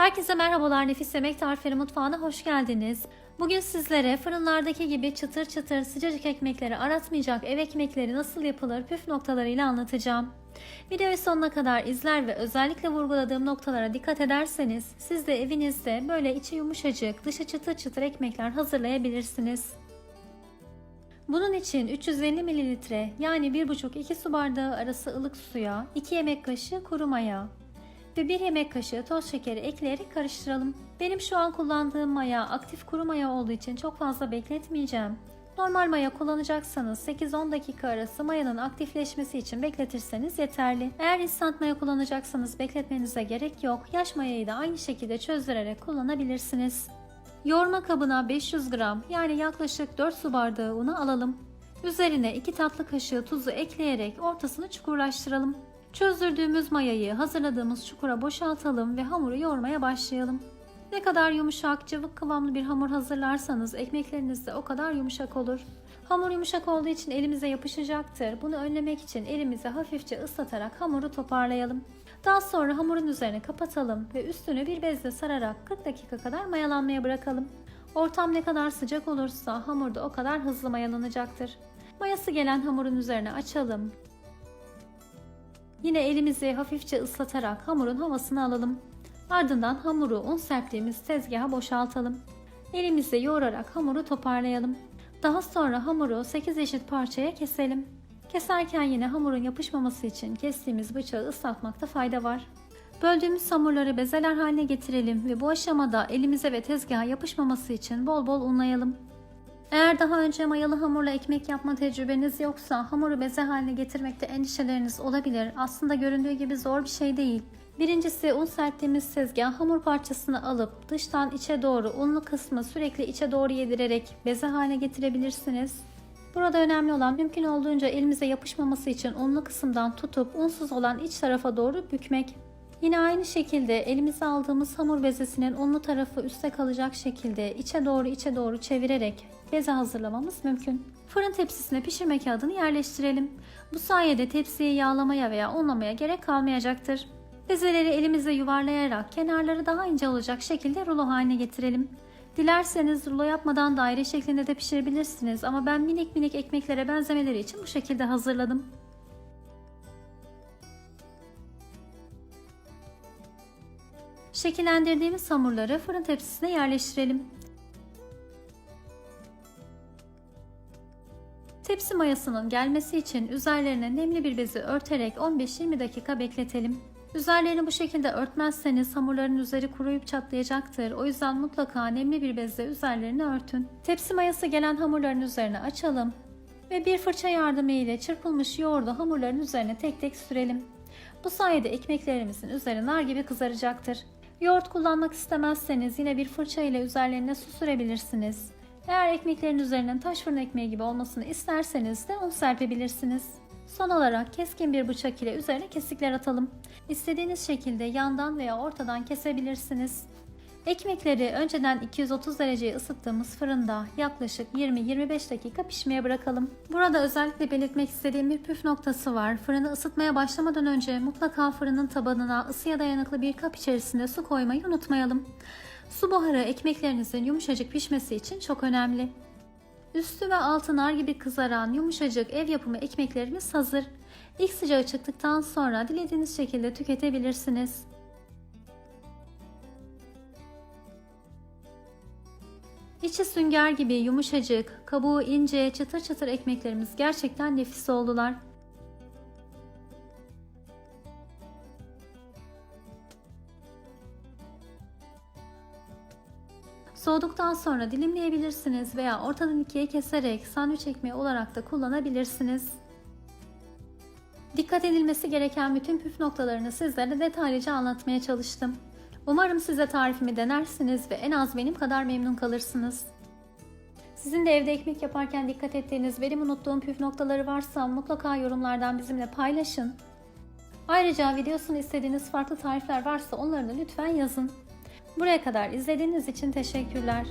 Herkese merhabalar Nefis Yemek Tarifleri Mutfağı'na hoş geldiniz. Bugün sizlere fırınlardaki gibi çıtır çıtır sıcacık ekmekleri aratmayacak ev ekmekleri nasıl yapılır püf noktalarıyla anlatacağım. Videoyu sonuna kadar izler ve özellikle vurguladığım noktalara dikkat ederseniz siz de evinizde böyle içi yumuşacık dışı çıtır çıtır ekmekler hazırlayabilirsiniz. Bunun için 350 ml yani 1,5-2 su bardağı arası ılık suya 2 yemek kaşığı kuru maya, ve 1 yemek kaşığı toz şekeri ekleyerek karıştıralım. Benim şu an kullandığım maya aktif kuru maya olduğu için çok fazla bekletmeyeceğim. Normal maya kullanacaksanız 8-10 dakika arası mayanın aktifleşmesi için bekletirseniz yeterli. Eğer instant maya kullanacaksanız bekletmenize gerek yok. Yaş mayayı da aynı şekilde çözdürerek kullanabilirsiniz. Yoğurma kabına 500 gram yani yaklaşık 4 su bardağı unu alalım. Üzerine 2 tatlı kaşığı tuzu ekleyerek ortasını çukurlaştıralım. Çözdürdüğümüz mayayı hazırladığımız çukura boşaltalım ve hamuru yoğurmaya başlayalım. Ne kadar yumuşak, cıvık kıvamlı bir hamur hazırlarsanız ekmekleriniz de o kadar yumuşak olur. Hamur yumuşak olduğu için elimize yapışacaktır. Bunu önlemek için elimizi hafifçe ıslatarak hamuru toparlayalım. Daha sonra hamurun üzerine kapatalım ve üstünü bir bezle sararak 40 dakika kadar mayalanmaya bırakalım. Ortam ne kadar sıcak olursa hamur da o kadar hızlı mayalanacaktır. Mayası gelen hamurun üzerine açalım. Yine elimizi hafifçe ıslatarak hamurun havasını alalım. Ardından hamuru un serptiğimiz tezgaha boşaltalım. Elimizle yoğurarak hamuru toparlayalım. Daha sonra hamuru 8 eşit parçaya keselim. Keserken yine hamurun yapışmaması için kestiğimiz bıçağı ıslatmakta fayda var. Böldüğümüz hamurları bezeler haline getirelim ve bu aşamada elimize ve tezgaha yapışmaması için bol bol unlayalım. Eğer daha önce mayalı hamurla ekmek yapma tecrübeniz yoksa hamuru beze haline getirmekte endişeleriniz olabilir. Aslında göründüğü gibi zor bir şey değil. Birincisi un serptiğimiz tezgah hamur parçasını alıp dıştan içe doğru unlu kısmı sürekli içe doğru yedirerek beze haline getirebilirsiniz. Burada önemli olan mümkün olduğunca elimize yapışmaması için unlu kısımdan tutup unsuz olan iç tarafa doğru bükmek. Yine aynı şekilde elimize aldığımız hamur bezesinin unlu tarafı üstte kalacak şekilde içe doğru içe doğru çevirerek beze hazırlamamız mümkün. Fırın tepsisine pişirme kağıdını yerleştirelim. Bu sayede tepsiyi yağlamaya veya unlamaya gerek kalmayacaktır. Bezeleri elimizle yuvarlayarak kenarları daha ince olacak şekilde rulo haline getirelim. Dilerseniz rulo yapmadan daire şeklinde de pişirebilirsiniz ama ben minik minik ekmeklere benzemeleri için bu şekilde hazırladım. Şekillendirdiğimiz hamurları fırın tepsisine yerleştirelim. Tepsi mayasının gelmesi için üzerlerine nemli bir bezi örterek 15-20 dakika bekletelim. Üzerlerini bu şekilde örtmezseniz hamurların üzeri kuruyup çatlayacaktır. O yüzden mutlaka nemli bir bezle üzerlerini örtün. Tepsi mayası gelen hamurların üzerine açalım ve bir fırça yardımı ile çırpılmış yoğurdu hamurların üzerine tek tek sürelim. Bu sayede ekmeklerimizin üzeri nar gibi kızaracaktır. Yoğurt kullanmak istemezseniz yine bir fırça ile üzerlerine su sürebilirsiniz. Eğer ekmeklerin üzerinin taş fırın ekmeği gibi olmasını isterseniz de un serpebilirsiniz. Son olarak keskin bir bıçak ile üzerine kesikler atalım. İstediğiniz şekilde yandan veya ortadan kesebilirsiniz. Ekmekleri önceden 230 dereceye ısıttığımız fırında yaklaşık 20-25 dakika pişmeye bırakalım. Burada özellikle belirtmek istediğim bir püf noktası var. Fırını ısıtmaya başlamadan önce mutlaka fırının tabanına ısıya dayanıklı bir kap içerisinde su koymayı unutmayalım. Su buharı ekmeklerinizin yumuşacık pişmesi için çok önemli. Üstü ve altı nar gibi kızaran yumuşacık ev yapımı ekmeklerimiz hazır. İlk sıcağı çıktıktan sonra dilediğiniz şekilde tüketebilirsiniz. İçi sünger gibi yumuşacık, kabuğu ince, çıtır çıtır ekmeklerimiz gerçekten nefis oldular. Soğuduktan sonra dilimleyebilirsiniz veya ortadan ikiye keserek sandviç ekmeği olarak da kullanabilirsiniz. Dikkat edilmesi gereken bütün püf noktalarını sizlere detaylıca anlatmaya çalıştım. Umarım siz de tarifimi denersiniz ve en az benim kadar memnun kalırsınız. Sizin de evde ekmek yaparken dikkat ettiğiniz, benim unuttuğum püf noktaları varsa mutlaka yorumlardan bizimle paylaşın. Ayrıca videosunu istediğiniz farklı tarifler varsa onları da lütfen yazın. Buraya kadar izlediğiniz için teşekkürler.